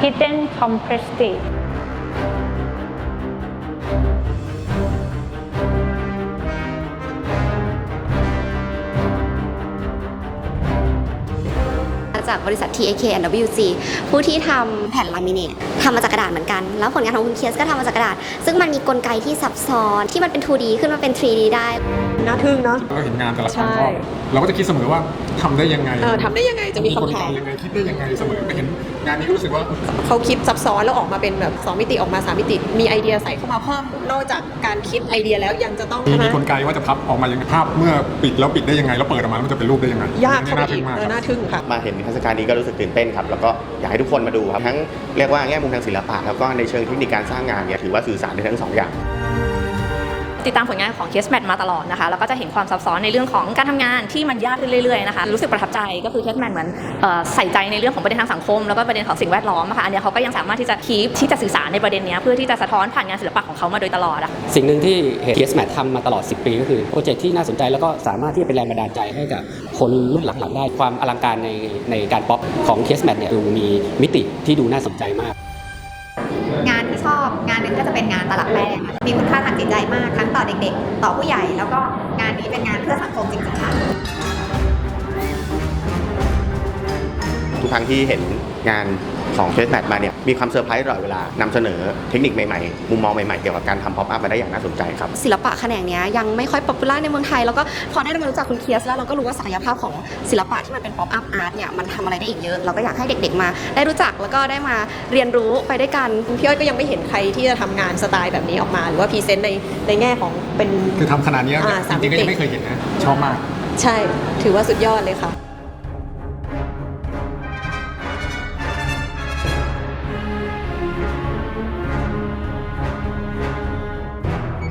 hidden compressed state. จากบริษัท TAK NWG ผู้ที่ทำแผ่นลามิเนตทำมาจากกระดาษเหมือนกัน แล้วผลงานของคุณเคียสก็ทำมาจากกระดาษ ซึ่งมันมีกลไกที่ซับซ้อนที่มันเป็น 2D ขึ้นมาเป็น 3D ได้ น่าทึ่งเนาะ เราเห็นงานแต่ละครั้งใช่ ก็เราก็จะคิดเสมอว่าทำได้ยังไงเออทำได้ยังไงจะมีกลคำไกถามยังไงคิดได้ยังไงเสมอไปเห็นงานนี้ก็รู้สึกว่า เขาคิดซับซ้อนแล้วออกมาเป็นแบบ 2 มิติออกมา 3 มิติ มีไอเดียใส่เข้ามาเพิ่ม นอกจากการคิดไอเดียแล้วยังจะต้องมีใช่ไหมมีกลไกว่าจะพับออกมายังไงภาพเมื่อปิดแล้วปิดได้ยังไง แล้วเปิดออกมาแล้วมันจะเป็นรูปได้ยังไงยากนี่เข้าไปน่าทึ่อีงกมากเอคอรับน่าทึ่งค่ะ มาเห็นนิทรรศการนี้ก็รู้สึกตื่นเต้นครับแล้วก็อยากให้ทุกคนมาดูครับทั้งเรียกว่าแง่มุมทางศิลปะแล้วก็ในเชิงเทคนิคการสร้างงานเนี่ยถือว่าสื่อสารได้ทั้งสองอย่าง ติดตามผลงานของ Case Match มาตลอดนะคะแล้วก็จะเห็นความซับซ้อนในเรื่องของการทำงานที่มันยากขึ้นเรื่อยๆนะคะรู้สึกประทับใจก็คือ Case Match เหมือนเอ่อใส่ใจในเรื่องของประเด็นทางสังคม แล้วก็ประเด็นของสิ่งแวดล้อมอะค่ะอันเนี้ยเขาก็ยังสามารถที่จะคีปที่จะสื่อสารในประเด็นเนี้ยเพื่อที่จะสะท้อนผ่านงานศิลปะของเขามาโดยตลอดอะสิ่งหนึ่งที่เห็น TS Mat ทำมาตลอด 10 ปีก็คือโปรเจกต์ที่น่าสนใจแล้วก็สามารถที่จะเป็นแรงบันดาลใจให้กับคนรุ่นหลังๆได้ความอลังการในในการป๊อปของ TS Mat เนี่ยดูมีมิติที่ดูน่าสนใจมาก งานที่ชอบงา นหนึ่งก็จะเป็นงานตลับแป้งมีคุณค่าทางจิตใจมากทั้งต่อเด็กๆ ต่อผู้ใหญ่ แล้วก็งานนี้เป็นงานเพื่อสังคมจริงๆค่ะ ทุกครั้งที่เห็นงานของเฟสแมทมาเนี่ยมีความเซอร์ไพรส์ตลอดเวลานำเสนอเทคนิคใหม่ๆ มุมมองใหม่ๆ เกี่ยวกับการทำพ็อปอัพมาได้อย่างน่าสนใจครับ ศิลปะแขนงเนี้ยยังไม่ค่อยป๊อปปูล่าในเมืองไทย แล้วก็พอได้มารู้จักคุณเคียสแล้วเราก็รู้ว่าศักยภาพของศิลปะที่มันเป็นป๊อปอัพอาร์ตเนี่ยมันทำอะไรได้อีกเยอะ เราก็อยากให้เด็กๆมา ได้รู้จักแล้วก็ได้มาเรียนรู้ไปด้วยกันพี่อ้อยก็ยังไม่เห็นใครที่จะทำงานสไตล์แบบนี้ออกมา หรือว่าพรีเซนต์ในในแง่ของเป็น คือทำขนาดนี้อ่าจสามมิริงๆก็ติยังไม่เคยเห็นนะ ชอบมาก ใช่ ถือว่าสุดยอดเลยค่ะ